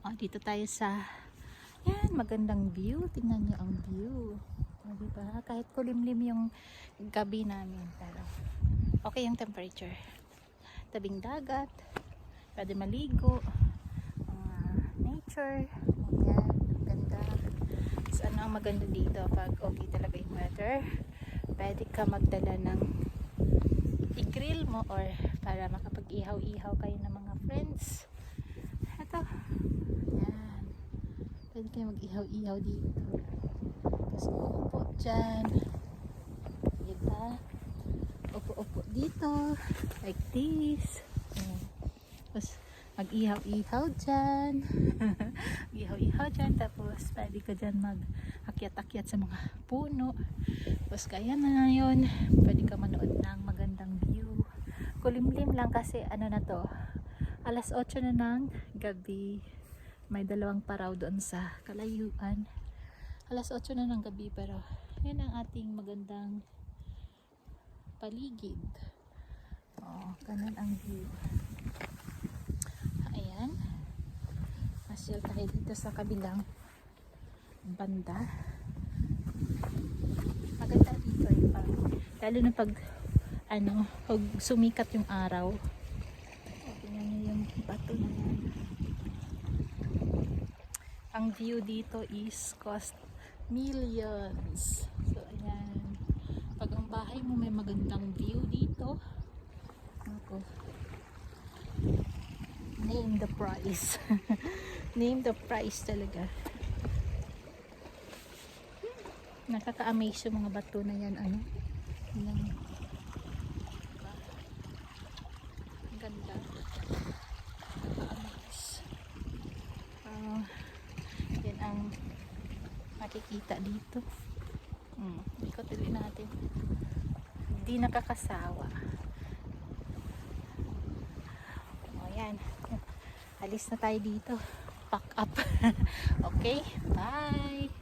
Oh, dito tayo sa yan, magandang view. Tingnan niyo ang view. Oh, diba? Kahit kulimlim yung gabi namin. Pero okay yung temperature. Tabing dagat. Pwede maligo. Mga nature. Ayan, ganda. So, ano ang maganda dito pag okay talaga yung weather? Pwede ka magdala ng i-grill mo or para makapag-ihaw-ihaw kayo ng mga friends. Ito. Pwede kayo mag-ihaw-ihaw dito. Tapos upo dyan. Diba? Upo-upo dito. Like this. Tapos mag-ihaw-ihaw dyan. mag-ihaw-ihaw dyan. Tapos pwede ka dyan mag-akyat-akyat sa mga puno. Tapos kaya na yun. Pwede ka manood ng magandang view. Kulimlim lang kasi ano na to. Alas 8 na ng gabi. May dalawang paraw doon sa kalayuan. Alas 8 na ng gabi pero yan ang ating magandang paligid. Oh, ganun ang view. Ayan. Masyal tayo dito sa kabilang banda. Maganda dito yung parang, lalo na pag ano, pag sumikat yung araw. O, tingnan nyo yung bato na yan. Ang view dito is cost millions. So, ayan. Pag ang bahay mo may magandang view dito, ako, name the price. name the price talaga. Nakaka-amaze yung mga bato na yan. Ano? Yan. Diba? Ang ganda. Nakaka-amaze. Ah, yan ang makikita dito. Hmm, ikot ulit natin. Hindi nakakasawa. O yan. Alis na tayo dito. Pack up. okay? Bye!